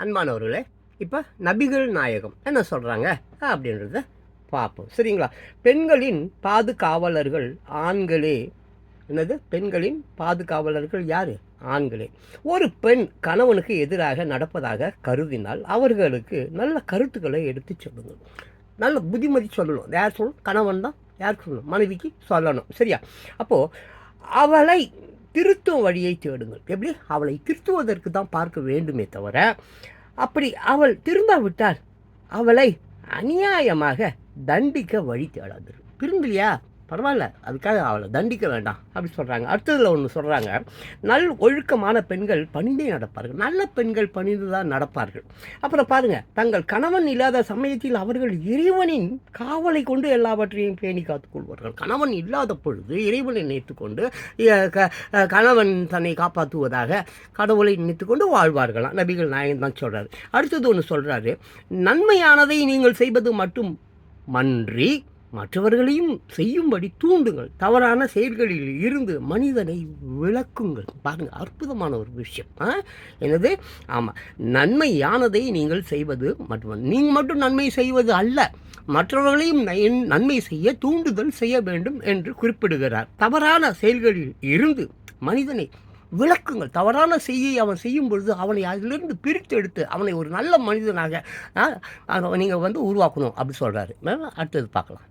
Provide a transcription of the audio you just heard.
அன்பானவர்களே இப்போ நபிகள் நாயகம் என்ன சொல்கிறாங்க அப்படின்றத பார்ப்போம். சரிங்களா? பெண்களின் பாதுகாவலர்கள் ஆண்களே. என்னது? பெண்களின் பாதுகாவலர்கள் யார்? ஆண்களே. ஒரு பெண் கணவனுக்கு எதிராக நடப்பதாக கருதினால் அவர்களுக்கு நல்ல கருத்துக்களை எடுத்து சொல்லுங்கள். நல்ல புத்திமதி சொல்லணும். யார் சொல்லணும்? கணவன் தான். யாருக்கு சொல்லணும்? மனைவிக்கு சொல்லணும். சரியா? அப்போது அவளை திருத்தும் வழியை தேடுங்கள். எப்படி? அவளை திருத்துவதற்கு தான் பார்க்க வேண்டுமே தவிர அப்படி அவள் திரும்பாவிட்டால் அவளை அநியாயமாக தண்டிக்க வழி தேடாது திரும்பலையா பரவாயில்ல அதுக்காக அவளை தண்டிக்க வேண்டாம் அப்படி சொல்கிறாங்க அடுத்ததில் ஒன்று சொல்கிறாங்க நல் ஒழுக்கமான பெண்கள் பணிந்தே நடப்பார்கள். நல்ல பெண்கள் பணிந்து தான் நடப்பார்கள். அப்புறம் பாருங்கள் தங்கள் கணவன் இல்லாத சமயத்தில் அவர்கள் இறைவனின் காவலை கொண்டு எல்லாவற்றையும் பேணி காத்துக்கொள்வார்கள் கணவன் இல்லாத பொழுது இறைவனை நினைத்துக்கொண்டு க- கணவன் தன்னை காப்பாற்றுவதாக கடவுளை நினைத்துக்கொண்டு வாழ்வார்களாம் நபிகள் நாயகன் தான் சொல்கிறாரு அடுத்தது ஒன்று சொல்கிறாரு நன்மையானதை நீங்கள் செய்வது மட்டும் மன்றி மற்றவர்களையும் செய்யும்படி தூண்டுங்கள். தவறான செயல்களில் இருந்து மனிதனை விளக்குங்கள். பாருங்கள் அற்புதமான ஒரு விஷயம். ஆ? என்னது? ஆமாம் நன்மையானதை நீங்கள் செய்வது மட்டும் நீங்கள் மட்டும் நன்மை செய்வது அல்ல. மற்றவர்களையும் நன்மை செய்ய தூண்டுதல் செய்ய வேண்டும் என்று குறிப்பிடுகிறார். தவறான செயல்களில் இருந்து மனிதனை விளக்குங்கள். தவறான செய்யை அவன் செய்யும் பொழுது அவனை அதிலிருந்து பிரித்து எடுத்து அவனை ஒரு நல்ல மனிதனாக நீங்கள் வந்து உருவாக்கணும் அப்படி சொல்கிறாரு அடுத்தது பார்க்கலாம்.